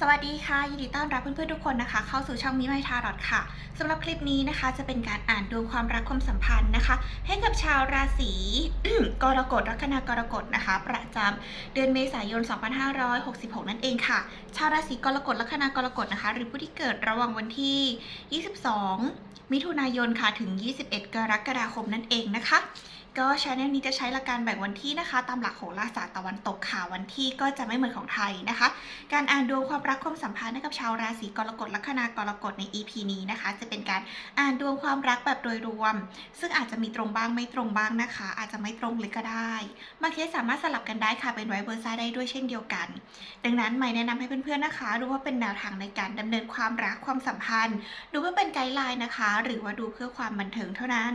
สวัสดีค่ะ ยินดีต้อนรับเพื่อนๆทุกคนนะคะ เข้าสู่ช่องมิไมทารอดค่ะสำหรับคลิปนี้นะคะจะเป็นการอ่านดวงความรักความสัมพันธ์นะคะ ให้กับชาวราศีกรกฎลัคนากรกฎนะคะ ประจำเดือนเมษายน 2566 นั่นเองค่ะ ชาวราศีกรกฎลัคนากรกฎนะคะ หรือผู้ที่เกิดระหว่างวันที่ 22 มิถุนายนค่ะถึง 21 กรกฎาคมนั่นเองนะคะ ก็ช anel นี้จะใช้หลักการแบ่งวันที่นะคะ ตามหลักโหราศาสตร์ตะวันตกค่ะวันที่ก็จะไม่เหมือนของไทยนะคะ การอ่านดวงความรักความสัมพันธ์ให้กับชาวราศีกรกฎลัคนากรกฎใน EP นี้นะคะ จะเป็นการอ่านดวงความรักแบบโดยรวม ซึ่งอาจจะมีตรงบ้างไม่ตรงบ้างนะคะ อาจจะไม่ตรงเลยก็ได้บางเคสสามารถสลับกันได้ค่ะเป็นไวเบอร์ซ่าได้ด้วยเช่นเดียวกัน ดังนั้นไม่แนะนำให้เพื่อนๆนะคะดูว่าเป็นแนวทางในการดำเนินความรักความสัมพันธ์ดูเพื่อเป็นไกด์ไลน์นะคะหรือว่าดูเพื่อความบันเทิงเท่านั้น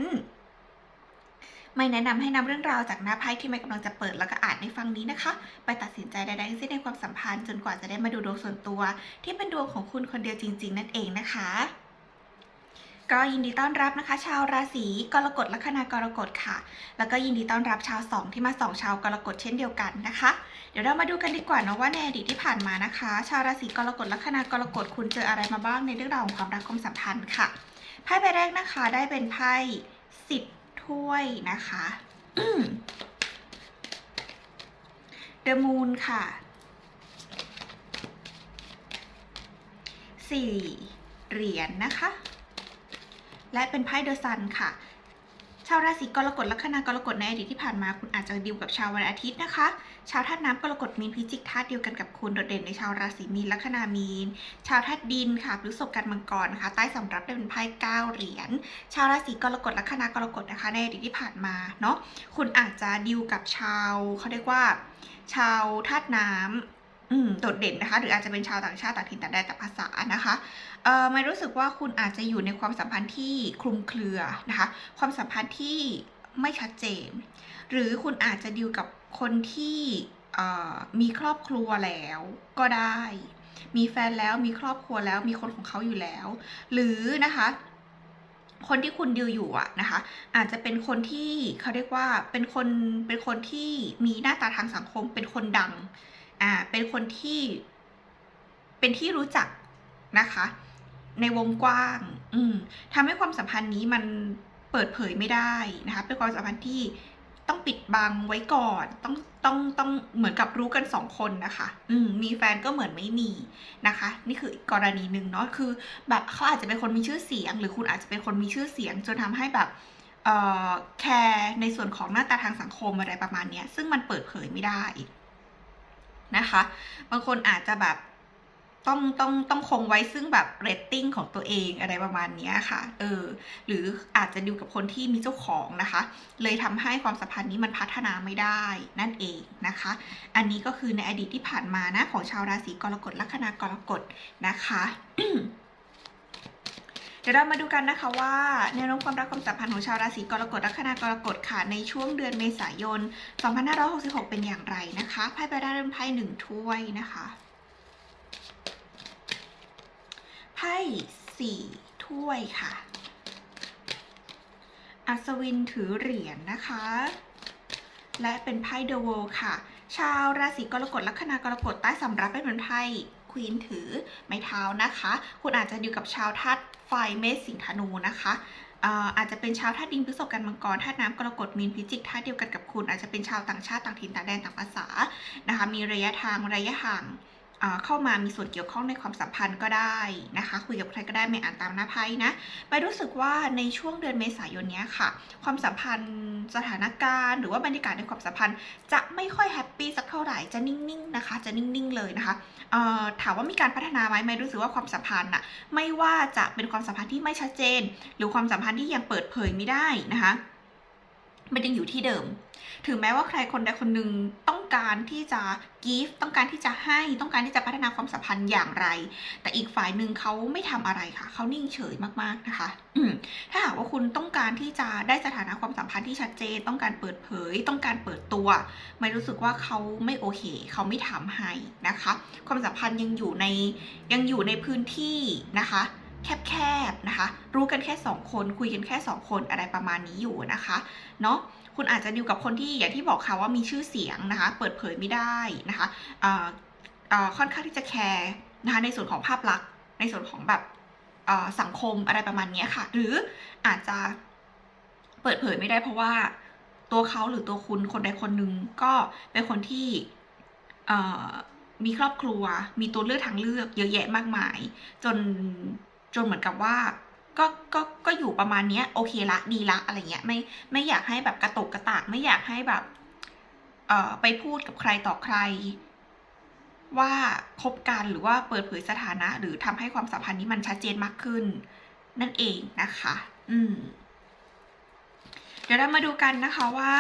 ไม่แนะนำให้นำเรื่องราวจากหน้าไพ่ที่ไม่กำลังจะเปิดแล้วก็อ่านในฟังนี้นะคะ ไปตัดสินใจใดๆทั้งสิ้นในความสัมพันธ์จนกว่าจะได้มาดูดวงส่วนตัว ที่เป็นดวงของคุณคนเดียวจริง ๆ นั่นเองนะคะก็ยินดีต้อนรับนะคะ ชาวราศีกรกฎลัคนากรกฎค่ะ แล้วก็ยินดีต้อนรับชาวสองที่มาสองชาวกรกฎเช่นเดียวกันนะคะ เดี๋ยวเรามาดูกันดีกว่านะว่าในอดีตที่ผ่านมานะคะ ชาวราศีกรกฎลัคนากรกฎคุณเจออะไรมาบ้างในเรื่องราวของความรักความสัมพันธ์ค่ะ ไพ่ใบแรกนะคะได้เป็นไพ่สิบถ้วยนะคะเดอะมูนค่ะสี่เหรียญนะคะ และเป็นไพ่เดอะซันค่ะาวราศีกรกฎลัคนากรกฎในอดีตที่ผ่านมาคุณอาจจะดิวกับชาววันอาทิตย์นะคะ ชาวธาตุน้ำกรกฎมีนพิจิกธาตุเดียวกันกับคุณโดดเด่นในชาวราศีมีนลัคนามีน ชาวธาตุดินค่ะพฤษภกันมังกรนะคะใต้สำรับได้เป็นไพ่เก้าเหรียญชาวราศีกรกฎลัคนากรกฎนะคะในอดีตที่ผ่านมาเนาะคุณอาจจะดิวกับชาวเขาเรียกว่า ชาวธาตุน้ำ โดดเด่นนะคะ หรืออาจจะเป็นชาวต่างชาติต่างถิ่นต่างแดนต่างภาษานะคะเอ่อไม่รู้สึกว่าคุณอาจจะอยู่ในความสัมพันธ์ที่คลุมเครือนะคะ ความสัมพันธ์ที่ไม่ชัดเจน หรือคุณอาจจะดิวกับคนที่เอ่อมีครอบครัวแล้วก็ได้ มีแฟนแล้วมีครอบครัวแล้วมีคนของเขาอยู่แล้ว หรือนะคะคนที่คุณดิวอยู่อะนะคะ อาจจะเป็นคนที่เขาเรียกว่าเป็นคนเป็นคนที่มีหน้าตาทางสังคมเป็นคนดัง อ่าเป็นคนที่เป็นที่รู้จักนะคะ ในวงกว้าง อืมทำให้ความสัมพันธ์นี้มันเปิดเผยไม่ได้นะคะ เป็นความสัมพันธ์ที่ต้องปิดบังไว้ก่อน ต้องต้องต้องเหมือนกับรู้กันสองคนนะคะ อืมมีแฟนก็เหมือนไม่มีนะคะ นี่คืออีกกรณีหนึ่งเนาะคือ แบบเขาอาจจะเป็นคนมีชื่อเสียง หรือคุณอาจจะเป็นคนมีชื่อเสียง จนทำให้แบบเอ่อแคร์ในส่วนของหน้าตาทางสังคมอะไรประมาณเนี้ยซึ่งมันเปิดเผยไม่ได้ นะคะ บางคนอาจจะแบบต้องต้องต้องคงไว้ซึ่งแบบเรตติ้งของตัวเองอะไรประมาณนี้ค่ะ เออ หรืออาจจะดูกับคนที่มีเจ้าของนะคะ เลยทำให้ความสัมพันธ์นี้มันพัฒนาไม่ได้นั่นเองนะคะ อันนี้ก็คือในอดีตที่ผ่านมานะของชาวราศีกรกฎลัคนากรกฎนะคะ เดี๋ยวเรามาดูกันนะคะว่าแนวโน้มความรักความสัมพันธ์ของชาวราศีกรกฎลัคนากรกฎค่ะในช่วงเดือนเมษายน 2566 เป็นอย่างไรนะคะไพ่ใบแรกเป็นไพ่หนึ่งถ้วยนะคะไพ่สี่ถ้วยค่ะ อัศวินถือเหรียญนะคะ และเป็นไพ่เดอะโวค่ะ ชาวราศีกรกฎลัคนากรกฎใต้สำรับเป็นไพ่ควีนถือไม้เท้านะคะ คุณอาจจะอยู่กับชาวธาตุ ไฟเมษสิงห์ธนูนะคะเอ่ออาจจะเป็นชาวธาตุดินพฤษภกันมังกรธาตุน้ำกรกฎมีนพิจิกธาตุเดียวกันกับคุณ อาจจะเป็นชาวต่างชาติต่างถิ่นต่างแดนต่างภาษานะคะมีระยะทางระยะห่าง เข้ามามีส่วนเกี่ยวข้องในความสัมพันธ์ก็ได้นะคะ คุยกับใครก็ได้ไม่อ่านตามหน้าไพ่นะไปรู้สึกว่าในช่วงเดือนเมษายนนี้ค่ะ ความสัมพันธ์สถานการณ์ หรือว่าบรรยากาศในความสัมพันธ์ จะไม่ค่อยแฮปปี้สักเท่าไหร่จะนิ่งๆนะคะ จะนิ่งๆเลยนะคะถามว่ามีการพัฒนาไหมไม่รู้สึกว่าความสัมพันธ์อะไม่ว่าจะเป็นความสัมพันธ์ที่ไม่ชัดเจน หรือความสัมพันธ์ที่ยังเปิดเผยไม่ได้นะคะมันยังอยู่ที่เดิม ถึงแม้ว่าใครคนใดคนหนึ่งต้อง การที่จะ give ต้องการที่จะให้ต้องการที่จะพัฒนาความสัมพันธ์อย่างไร แต่อีกฝ่ายหนึ่งเขาไม่ทำอะไรค่ะเขานิ่งเฉยมากๆนะคะถ้าหากว่าคุณต้องการที่จะได้สถานะความสัมพันธ์ที่ชัดเจน ต้องการเปิดเผย ต้องการเปิดตัว ไม่รู้สึกว่าเขาไม่โอเคเขาไม่ทำให้นะคะ ความสัมพันธ์ยังอยู่ในยังอยู่ในพื้นที่นะคะแคบๆนะคะ รู้กันแค่สองคนคุยกันแค่สองคนอะไรประมาณนี้อยู่นะคะ เนาะ คุณอาจจะดิวกับคนที่อย่างที่บอกค่ะว่ามีชื่อเสียงนะคะ เปิดเผยไม่ได้นะคะค่อนข้างที่จะแคร์นะคะในส่วนของภาพลักษณ์ ในส่วนของแบบสังคมอะไรประมาณนี้ค่ะ หรืออาจจะเปิดเผยไม่ได้เพราะว่าตัวเขาหรือตัวคุณคนใดคนหนึ่งก็เป็นคนที่มีครอบครัว มีตัวเลือกทางเลือกเยอะแยะมากมาย จนจนเหมือนกับว่า ก็ก็ก็อยู่ประมาณเนี้ย โอเคละดีละอะไรเงี้ยไม่ไม่อยากให้แบบกระตกกระตากไม่อยากให้แบบ เอ่อไปพูดกับใครต่อใคร ว่าคบกันหรือว่าเปิดเผยสถานะ หรือทำให้ความสัมพันธ์นี้มันชัดเจนมากขึ้น นั่นเองนะคะ อืม ดี๋ยวเรามาดูกันนะคะว่า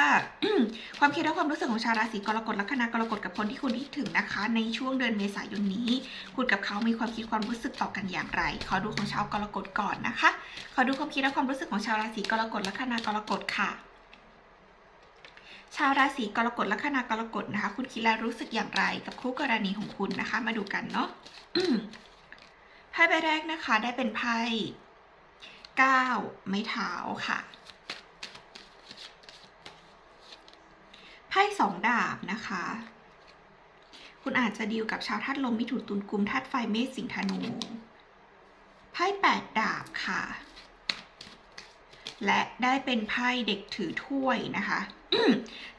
ความคิดและความรู้สึกของชาวราศีกรกฎลัคนากรกฎกับคนที่คุณคิดถึงนะคะ ในช่วงเดือนเมษายนนี้ คุณกับเขามีความคิดความรู้สึกต่อกันอย่างไร ขอดูของชาวกรกฎก่อนนะคะ ขอดูความคิดและความรู้สึกของชาวราศีกรกฎลัคนากรกฎค่ะชาวราศีกรกฎลัคนากรกฎนะคะ คุณคิดและรู้สึกอย่างไรกับคู่กรณีของคุณนะคะ มาดูกันเนาะไพ่ใบแรกนะคะ ได้เป็นไพ่เก้าไม้เท้าค่ะ พ่สองดาบนะคะ คุณอาจจะดีลกับชาวธาตุลมมิถุนตุลกุมธาตุไฟเมษสิงห์ธนู ไพ่แปดดาบค่ะ และได้เป็นไพ่เด็กถือถ้วยนะคะ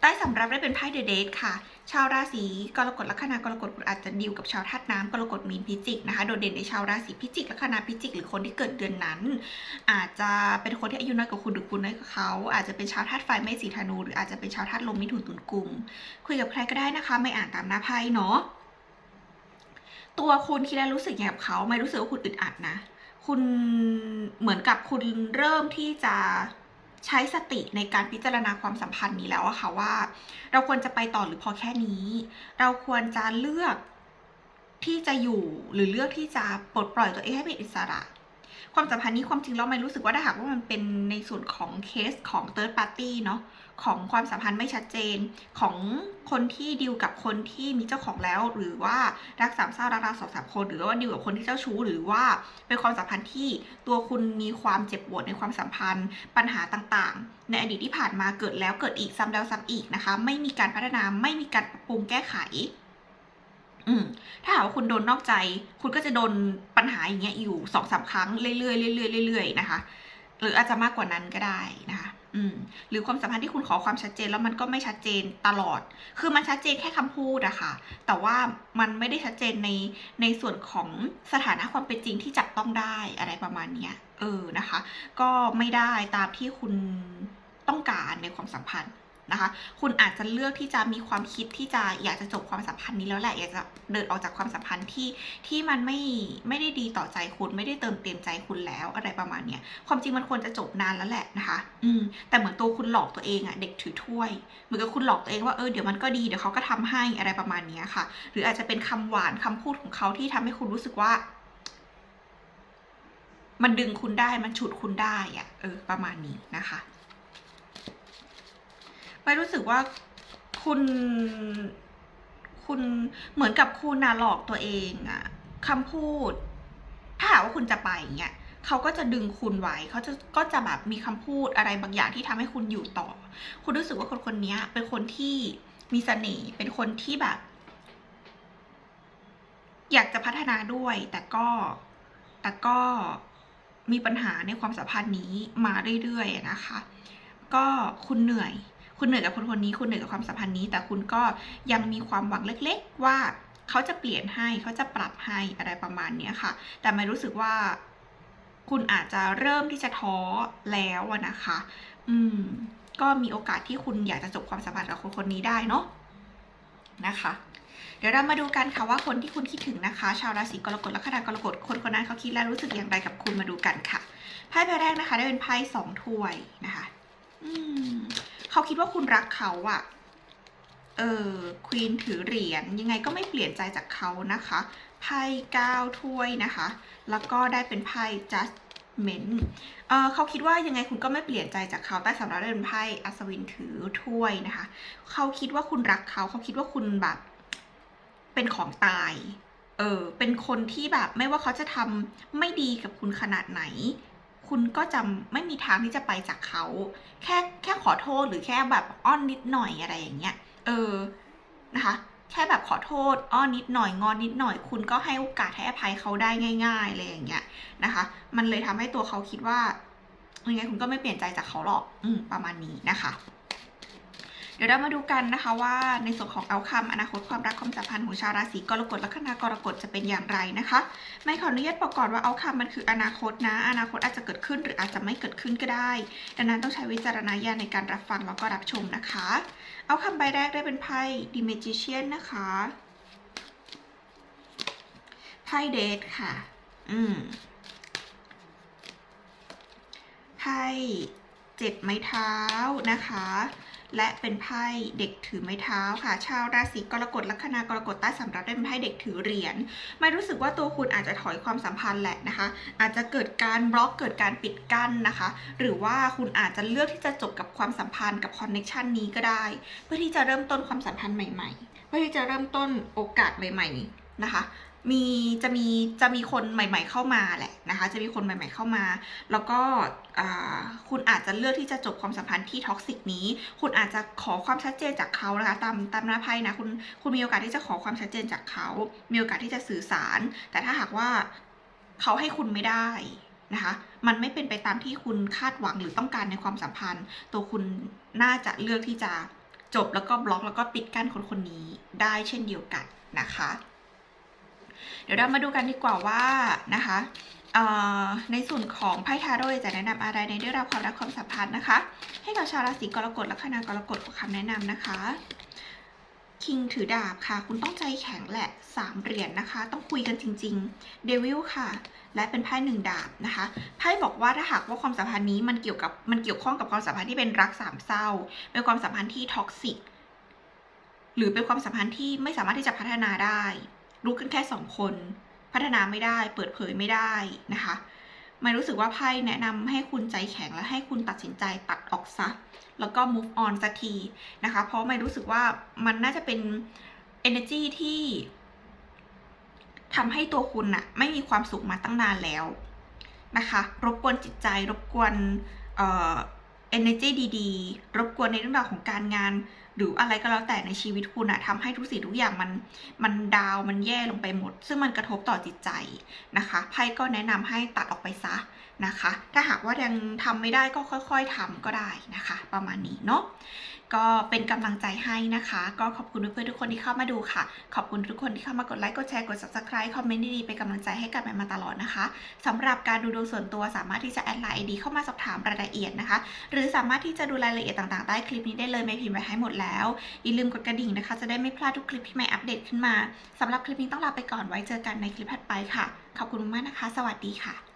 ใต้สำรับได้เป็นไพ่เดอะเดทค่ะ ชาวราศีกรกฎลัคนากรกฎอาจจะดีลกับชาวธาตุน้ำกรกฎมีนพิจิกนะคะโดดเด่นในชาวราศีพิจิกลัคนาพิจิก หรือคนที่เกิดเดือนนั้น อาจจะเป็นคนที่อายุน้อยกว่าคุณหรือคุณน้อยกว่าเขาอาจจะเป็นชาวธาตุไฟไม่สีธนูหรืออาจจะเป็นชาวธาตุลมมิถุนตุลกุมคุยกับใครก็ได้นะคะ ไม่อ่านตามหน้าไพ่เนาะตัวคุณคิดแล้วรู้สึกอย่างกับเขา ไม่รู้สึกว่าคุณอึดอัดนะ คุณเหมือนกับคุณเริ่มที่จะใช้สติในการพิจารณาความสัมพันธ์นี้แล้วอะค่ะว่า เราควรจะไปต่อหรือพอแค่นี้ เราควรจะเลือกที่จะอยู่หรือเลือกที่จะปลดปล่อยตัวเองให้เป็นอิสระ ความสัมพันธ์นี้ความจริงแล้วไม่รู้สึกว่าถ้าหากว่ามันเป็นในส่วนของเคสของ third party เนาะ ของความสัมพันธ์ไม่ชัดเจนของคนที่ดิวกับคนที่มีเจ้าของแล้ว หรือว่ารักสามเศร้ารักราสองสามคน หรือว่าดิวกับคนที่เจ้าชู้ หรือว่าเป็นความสัมพันธ์ที่ตัวคุณมีความเจ็บปวดในความสัมพันธ์ ปัญหาต่างๆ ในอดีตที่ผ่านมาเกิดแล้วเกิดอีกซ้ำแล้วซ้ำอีกนะคะ ไม่มีการพัฒนาไม่มีการปรับปรุงแก้ไขอืมถ้าหากว่าคุณโดนนอกใจ คุณก็จะโดนปัญหาอย่างเงี้ยอยู่สองสามครั้งเรื่อยๆเรื่อยๆเรื่อยๆนะคะ หรืออาจจะมากกว่านั้นก็ได้นะคะ อืมหรือความสัมพันธ์ที่คุณขอความชัดเจนแล้วมันก็ไม่ชัดเจนตลอด คือมันชัดเจนแค่คำพูดอะค่ะ แต่ว่ามันไม่ได้ชัดเจนในในส่วนของสถานะความเป็นจริงที่จับต้องได้อะไรประมาณเนี้ย เออนะคะ ก็ไม่ได้ตามที่คุณต้องการในความสัมพันธ์ นะคะ คุณอาจจะเลือกที่จะมีความคิดที่จะอยากจะจบความสัมพันธ์นี้แล้วแหละ อยากจะเดินออกจากความสัมพันธ์ที่ที่มันไม่ไม่ได้ดีต่อใจคุณไม่ได้เติมเต็มใจคุณแล้วอะไรประมาณเนี้ยความจริงมันควรจะจบนานแล้วแหละนะคะ อืม แต่เหมือนตัวคุณหลอกตัวเองอะเด็กถือถ้วย เหมือนกับคุณหลอกตัวเองว่าเออเดี๋ยวมันก็ดีเดี๋ยวเขาก็ทำให้อะไรประมาณเนี้ยค่ะ หรืออาจจะเป็นคำหวานคำพูดของเขาที่ทำให้คุณรู้สึกว่ามันดึงคุณได้ มันฉุดคุณได้อะเออ ประมาณนี้นะคะ ไม่รู้สึกว่าคุณคุณเหมือนกับคุณน่ะหลอกตัวเองอะคำพูด ถ้าหากว่าคุณจะไปอย่างเงี้ยเขาก็จะดึงคุณไว้เขาจะก็จะแบบมีคำพูดอะไรบางอย่างที่ทำให้คุณอยู่ต่อ คุณรู้สึกว่าคนคนนี้เป็นคนที่มีเสน่ห์เป็นคนที่แบบ อยากจะพัฒนาด้วย แต่ก็แต่ก็มีปัญหาในความสัมพันธ์นี้มาเรื่อยๆนะคะ ก็คุณเหนื่อย คุณเหนื่อยกับคนคนนี้คุณเหนื่อยกับความสัมพันธ์นี้ แต่คุณก็ยังมีความหวังเล็ก ๆ ว่าเขาจะเปลี่ยนให้เขาจะปรับให้อะไรประมาณเนี้ยค่ะ แต่ไม่รู้สึกว่าคุณอาจจะเริ่มที่จะท้อแล้วนะคะ อืม ก็มีโอกาสที่คุณอยากจะจบความสัมพันธ์กับคนคนนี้ได้เนาะนะคะ เดี๋ยวเรามาดูกันค่ะว่าคนที่คุณคิดถึงนะคะ ชาวราศีกรกฎและคณากรกฎคนคนนั้นเขาคิดและรู้สึกอย่างไรกับคุณมาดูกันค่ะไพ่ใบแรกนะคะ ได้เป็นไพ่สองถ้วยนะคะ อืม เขาคิดว่าคุณรักเขาอะเออควีนถือเหรียญยังไงก็ไม่เปลี่ยนใจจากเขานะคะไพ่เก้าถ้วยนะคะ แล้วก็ได้เป็นไพ่ judgment เออเขาคิดว่ายังไงคุณก็ไม่เปลี่ยนใจจากเขาใต้สำรับได้เป็นไพ่อัศวินถือถ้วยนะคะ เขาคิดว่าคุณรักเขา เขาคิดว่าคุณแบบ เป็นของตาย เออ เป็นคนที่แบบ ไม่ว่าเขาจะทำไม่ดีกับคุณขนาดไหน คุณก็จะไม่มีทางที่จะไปจากเขา แค่แค่ขอโทษหรือแค่แบบอ้อนนิดหน่อยอะไรอย่างเงี้ย เออ นะคะ แค่แบบขอโทษ อ้อนนิดหน่อย งอนนิดหน่อย คุณก็ให้โอกาสให้อภัยเขาได้ง่ายๆอะไรอย่างเงี้ยนะคะ มันเลยทำให้ตัวเขาคิดว่ายังไงคุณก็ไม่เปลี่ยนใจจากเขาหรอก อืมประมาณนี้นะคะ เดี๋ยวเรามาดูกันนะคะว่าในส่วนของเอาคำอนาคตความรักความสัมพันธ์ของชาวราศีกรกฎลัคนากรกฎจะเป็นอย่างไรนะคะ ไม่ขออนุญาตบอกก่อนว่าเอาคำมันคืออนาคตนะ อนาคตอาจจะเกิดขึ้นหรืออาจจะไม่เกิดขึ้นก็ได้ ดังนั้นต้องใช้วิจารณญาณในการรับฟังแล้วก็รับชมนะคะ เอาคำใบแรกได้เป็นไพ่ The Magician นะคะไพ่เดทค่ะ อืมไพ่ เจ็ดไม้เท้านะคะ และเป็นไพ่เด็กถือไม้เท้าค่ะ ชาวราศีกรกฎลัคนากรกฎใต้สำรับได้เป็นไพ่เด็กถือเหรียญไม่รู้สึกว่าตัวคุณอาจจะถอยความสัมพันธ์แหละนะคะ อาจจะเกิดการบล็อกเกิดการปิดกั้นนะคะ หรือว่าคุณอาจจะเลือกที่จะจบกับความสัมพันธ์กับคอนเน็ชันนี้ก็ได้ เพื่อที่จะเริ่มต้นความสัมพันธ์ใหม่ ๆ เพื่อที่จะเริ่มต้นโอกาสใหม่ ๆ นะคะ มีจะมีจะมีคนใหม่ ๆ เข้ามาแหละนะคะ จะมีคนใหม่ ๆ เข้ามา แล้วก็คุณอาจจะเลือกที่จะจบความสัมพันธ์ที่ท็อกซิกนี้ คุณอาจจะขอความชัดเจนจากเขานะคะตามตามหน้าไพ่นะคุณคุณมีโอกาสที่จะขอความชัดเจนจากเขา มีโอกาสที่จะสื่อสาร แต่ถ้าหากว่าเขาให้คุณไม่ได้นะคะ มันไม่เป็นไปตามที่คุณคาดหวังหรือต้องการในความสัมพันธ์ ตัวคุณน่าจะเลือกที่จะจบแล้วก็บล็อกแล้วก็ปิดกั้นคนคนนี้ได้เช่นเดียวกันนะคะ เดี๋ยวเรามาดูกันดีกว่าว่านะคะในส่วนของไพ่ทาโร่จะแนะนำอะไรในเรื่องราวความรักความสัมพันธ์นะคะ ให้กับชาวราศีกรกฎและคณากรกฎขอคำแนะนำนะคะคิงถือดาบค่ะ คุณต้องใจแข็งแหละสามเหรียญนะคะ ต้องคุยกันจริงๆเดวิลค่ะ และเป็นไพ่หนึ่งดาบนะคะไพ่บอกว่าถ้าหากว่าความสัมพันธ์นี้มันเกี่ยวกับมันเกี่ยวข้องกับความสัมพันธ์ที่เป็นรักสามเศร้าเป็นความสัมพันธ์ที่ท็อกซิกหรือเป็นความสัมพันธ์ที่ไม่สามารถที่จะพัฒนาได้ รู้กันแค่สองคน พัฒนาไม่ได้ เปิดเผยไม่ได้นะคะไม่รู้สึกว่าไพ่แนะนำให้คุณใจแข็งและให้คุณตัดสินใจตัดออกซะ แล้วก็ move on สักทีนะคะ เพราะไม่รู้สึกว่ามันน่าจะเป็น energy ที่ทำให้ตัวคุณอะไม่มีความสุขมาตั้งนานแล้วนะคะ รบกวนจิตใจ รบกวนเอ่อ energy ดีๆ รบกวนในเรื่องราวของการงาน หรืออะไรก็แล้วแต่ในชีวิตคุณอะทำให้ทุกสิ่งทุกอย่างมันมันดาวมันแย่ลงไปหมด ซึ่งมันกระทบต่อจิตใจนะคะไพ่ก็แนะนำให้ตัดออกไปซะนะคะ ถ้าหากว่ายังทำไม่ได้ก็ค่อยๆทำก็ได้นะคะ ประมาณนี้เนาะก็เป็นกำลังใจให้นะคะ ก็ขอบคุณเพื่อนๆทุกคนที่เข้ามาดูค่ะ ขอบคุณทุกคนที่เข้ามากดไลค์กดแชร์กด subscribe คอมเมนต์ดีๆเป็นกำลังใจให้กันมาตลอดนะคะสำหรับการดูดวงส่วนตัวสามารถที่จะแอดไลน์ ID เข้ามาสอบถามรายละเอียดนะคะ หรือสามารถที่จะดูรายละเอียดต่างๆใต้คลิปนี้ได้เลยไม่พิมพ์ไว้ให้หมดแล้ว อย่าลืมกดกระดิ่งนะคะ จะได้ไม่พลาดทุกคลิปที่ใหม่อัปเดตขึ้นมาสำหรับคลิปนี้ต้องลาไปก่อนไว้เจอกันในคลิปถัดไปค่ะ ขอบคุณมากนะคะ สวัสดีค่ะ